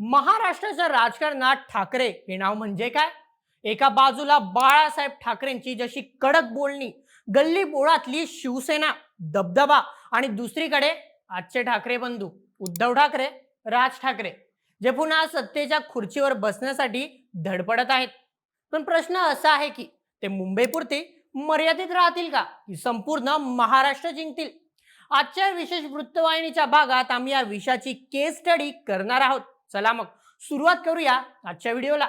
महाराष्ट्राच्या राजकारणात ठाकरे हे नाव म्हणजे काय? एका बाजूला बाळासाहेब ठाकरेंची जशी कडक बोलणी गल्ली बोळातली शिवसेना दबदबा आणि दुसरीकडे आजचे ठाकरे बंधू उद्धव ठाकरे राज ठाकरे जे पुन्हा सत्तेच्या खुर्चीवर बसण्यासाठी धडपडत आहेत. पण प्रश्न असा आहे की ते मुंबईपुरते मर्यादित राहतील का? की संपूर्ण महाराष्ट्र जिंकतील? आजच्या विशेष वृत्तवाहिनीच्या भागात आम्ही या विषयाची केस स्टडी करणार आहोत. चला मग. सुरुवात करूया आजच्या व्हिडिओला.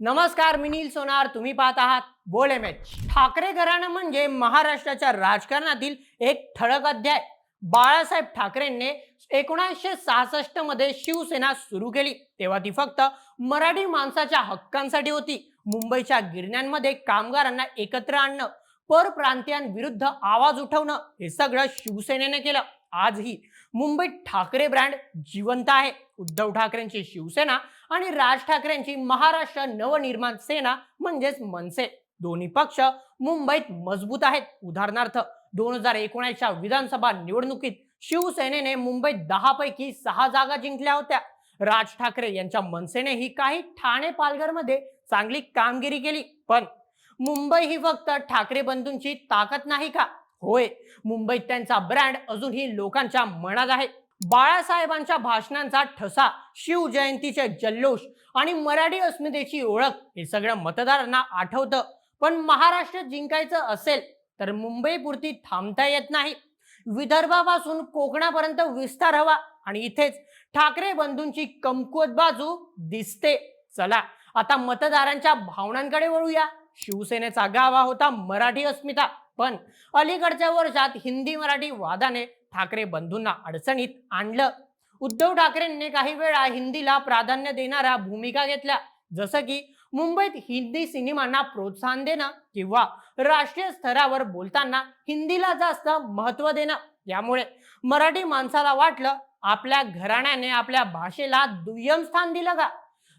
नमस्कार मी नील सोनार. तुम्ही पाहत आहात बोल एम एच ठाकरे घराणं म्हणजे महाराष्ट्राच्या राजकारणातील एक ठळक अध्याय. बाळासाहेब ठाकरेंनी एकोणीसशे सहासष्टमध्ये शिवसेना सुरू केली. तेव्हा ती फक्त मराठी माणसाच्या हक्कांसाठी होती. मुंबईच्या गिरण्यांमध्ये कामगारांना एकत्र आणणं परप्रांतीयांविरुद्ध आवाज उठवणं हे सगळं शिवसेनेने केलं. आजही मुंबईत ठाकरे ब्रँड जिवंत आहे. उद्धव ठाकरेंची शिवसेना आणि राज ठाकरेंची महाराष्ट्र नवनिर्माण सेना म्हणजेच मनसे. दोन्ही पक्ष मुंबईत मजबूत आहेत. उदाहरणार्थ दोन हजार एकोणीसच्या विधानसभा निवडणुकीत शिवसेनेने मुंबईत दहा पैकी सहा जागा जिंकल्या होत्या. राज ठाकरे यांच्या मनसेने ही काही ठाणे पालघरमध्ये चांगली कामगिरी केली. पण मुंबई ही फक्त ठाकरे बंधूंची ताकद नाही का? होय मुंबईत त्यांचा ब्रँड अजूनही लोकांच्या मनात आहे. बाळासाहेबांच्या भाषणांचा ठसा शिवजयंतीचे जल्लोष आणि मराठी अस्मितेची ओळख हे सगळं मतदारांना आठवतं. पण महाराष्ट्र जिंकायचं असेल तर मुंबईपुरती थांबता येत नाही. विदर्भापासून कोकणापर्यंत विस्तार हवा आणि इथेच ठाकरे बंधूंची कमकुवत बाजू दिसते. चला आता मतदारांच्या भावनांकडे वळूया. शिवसेनेचा गावा होता मराठी अस्मिता. पण अलीकडच्या वर्षात हिंदी मराठी वादाने ठाकरे बंधूंना अडचणीत आणलं. उद्धव ठाकरेंनी काही वेळा हिंदीला प्राधान्य देणाऱ्या भूमिका घेतल्या. जसं की मुंबईत हिंदी सिनेमांना प्रोत्साहन देणं किंवा राष्ट्रीय स्तरावर बोलताना हिंदीला जास्त महत्त्व देणं. यामुळे मराठी माणसाला वाटलं आपल्या घराण्याने आपल्या भाषेला दुय्यम स्थान दिलं का?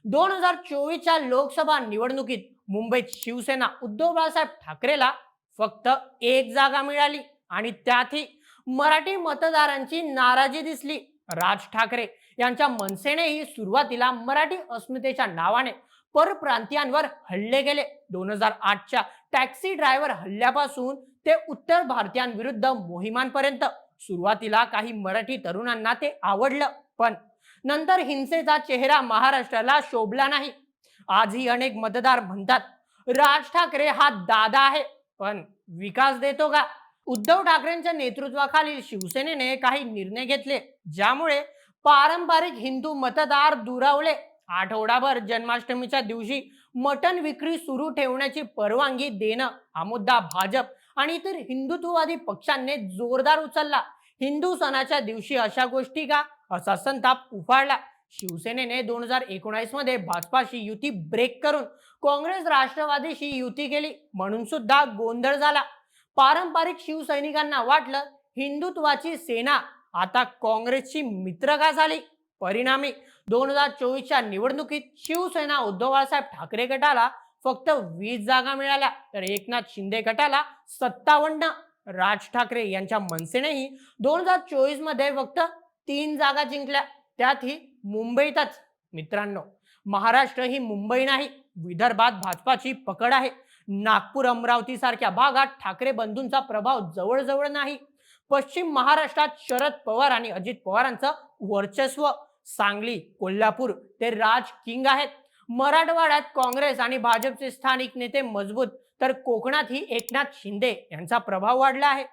दोन हजार चोवीसच्या लोकसभा निवडणुकीत मुंबईत शिवसेना उद्धव बाळासाहेब ठाकरेला फक्त एक जागा मिळाली आणि त्यातही मराठी मतदारांची नाराजी दिसली. राज ठाकरे यांच्या मनसेनेही सुरुवातीला मराठी अस्मितेच्या नावाने परप्रांतीयांवर हल्ले गेले दोन हजार आठच्या टॅक्सी ड्रायव्हर हल्ल्यापासून ते उत्तर भारतीयांविरुद्ध मोहिमांपर्यंत सुरुवातीला काही मराठी तरुणांना ते आवडलं पण नंतर हिंसेचा चेहरा महाराष्ट्राला शोभला नाही. आजही अनेक मतदार म्हणतात राज ठाकरे हा दादा आहे. पण विकास देतो का? उद्धव ठाकरेंच्या नेतृत्वाखालील शिवसेनेने काही निर्णय घेतले ज्यामुळे पारंपरिक हिंदू मतदार दुरावले. आठवडाभर जन्माष्टमीच्या दिवशी मटन विक्री सुरू ठेवण्याची परवानगी देणं हा मुद्दा भाजप आणि इतर हिंदुत्ववादी पक्षांनी जोरदार उचलला. हिंदू सणाच्या दिवशी अशा गोष्टी का? असा संताप उफाळला. शिवसेनेने दोन हजार एकोणावीसमध्ये भाजपाशी युती ब्रेक करून काँग्रेस राष्ट्रवादीशी युती केली म्हणून सुद्धा गोंधळ झाला. पारंपरिक शिवसैनिकांना वाटलं हिंदुत्वाची सेना आता काँग्रेसची मित्र का झाली? परिणामी दोन हजार चोवीसच्या निवडणुकीत शिवसेना उद्धव बाळासाहेब ठाकरे गटाला फक्त वीस जागा मिळाल्या. तर एकनाथ शिंदे गटाला सत्तावन्न. राज ठाकरे यांच्या मनसेनेही दोन हजार चोवीसमध्ये फक्त तीन जागा जिंकल्या. त्यातही मुंबईतच मित्रांनो. महाराष्ट्र ही मुंबई नाही विदर्भात भाजपाची पकड आहे. नागपूर अमरावती सारख्या भागात ठाकरे बंधूंचा प्रभाव जवळजवळ नाही. पश्चिम महाराष्ट्रात शरद पवार आणि अजित पवारांचं वर्चस्व सांगली कोल्हापूर ते राज किंग आहेत. मराठवाड्यात काँग्रेस आणि भाजपचे स्थानिक नेते मजबूत तर कोकणातही एकनाथ शिंदे यांचा प्रभाव वाढला आहे.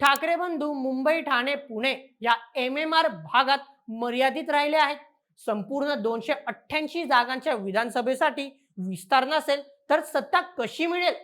ठाकरे बंधू मुंबई ठाणे पुणे या एम एम आर भागात मर्यादित राहिले आहेत. संपूर्ण दोनशे अठ्ठ्याऐंशी जागांच्या विधानसभेसाठी विस्तार नसेल तर सत्ता कशी मिळेल?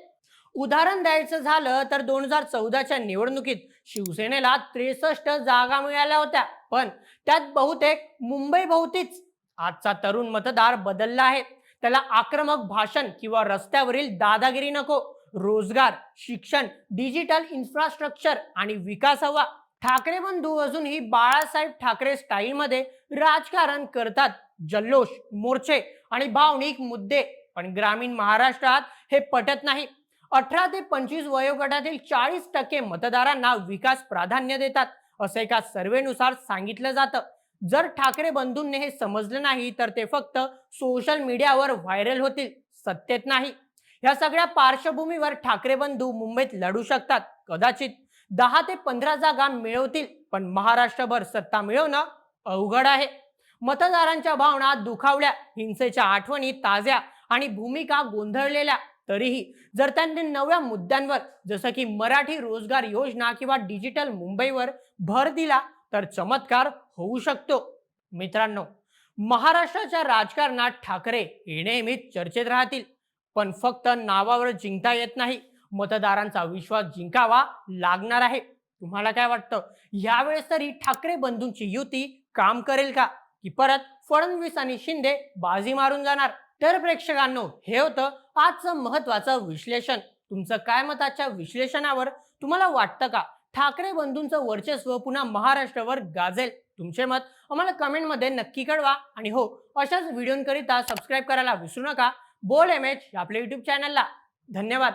उदाहरण द्यायचं झालं तर दोन हजार चौदाच्या निवडणुकीत शिवसेनेला त्रेसष्ट जागा मिळाल्या होत्या. पण त्यात बहुतेक मुंबई भोवतीच आजचा तरुण मतदार बदलला आहे. त्याला आक्रमक भाषण किंवा रस्त्यावरील दादागिरी नको. रोजगार शिक्षण डिजिटल इन्फ्रास्ट्रक्चर आणि विकास हवा. ठाकरे बंधू अजूनही बाळासाहेब ठाकरे स्टाईलमध्ये राजकारण करतात. जल्लोष मोर्चे आणि भावनिक मुद्दे. पण ग्रामीण महाराष्ट्रात हे पटत नाही. अठरा ते पंचवीस वयोगटातील चाळीस टक्के मतदारांना विकास प्राधान्य देतात असं एका सर्वेनुसार सांगितलं जातं. जर ठाकरे बंधूंनी हे समजलं नाही तर ते फक्त सोशल मीडियावर व्हायरल होतील सत्तेत नाही. या सगळ्या पार्श्वभूमीवर ठाकरे बंधू मुंबईत लढू शकतात. कदाचित दहा ते पंधरा जागा मिळवतील पण महाराष्ट्रभर सत्ता मिळवणं अवघड आहे. मतदारांच्या भावना दुखावल्या हिंसेच्या आठवणी ताज्या आणि भूमिका गोंधळलेल्या. तरीही जर त्यांनी नव्या मुद्द्यांवर जसं की मराठी रोजगार योजना किंवा डिजिटल मुंबईवर भर दिला तर चमत्कार होऊ शकतो. मित्रांनो महाराष्ट्राच्या राजकारणात ठाकरे हे नेहमीच चर्चेत राहतील पण फक्त नावावर जिंकता येत नाही. मतदारांचा विश्वास जिंकावा लागणार आहे. तुम्हाला काय वाटतं? यावेळेस तरी ठाकरे बंधूंची युती काम करेल का? की परत फडणवीस आणि शिंदे बाजी मारून जाणार? तर प्रेक्षकांनो हे होतं आजचं महत्वाचं विश्लेषण. तुमचं काय मताच्या विश्लेषणावर? तुम्हाला वाटतं का? ठाकरे बंधूंचं वर्चस्व पुन्हा महाराष्ट्रावर गाजेल? तुमचे मत आम्हाला कमेंटमध्ये नक्की कळवा. आणि हो अशाच व्हिडिओंकरिता सबस्क्राईब करायला विसरू नका. बोल एम एच आपल्या युट्यूब चॅनलला धन्यवाद.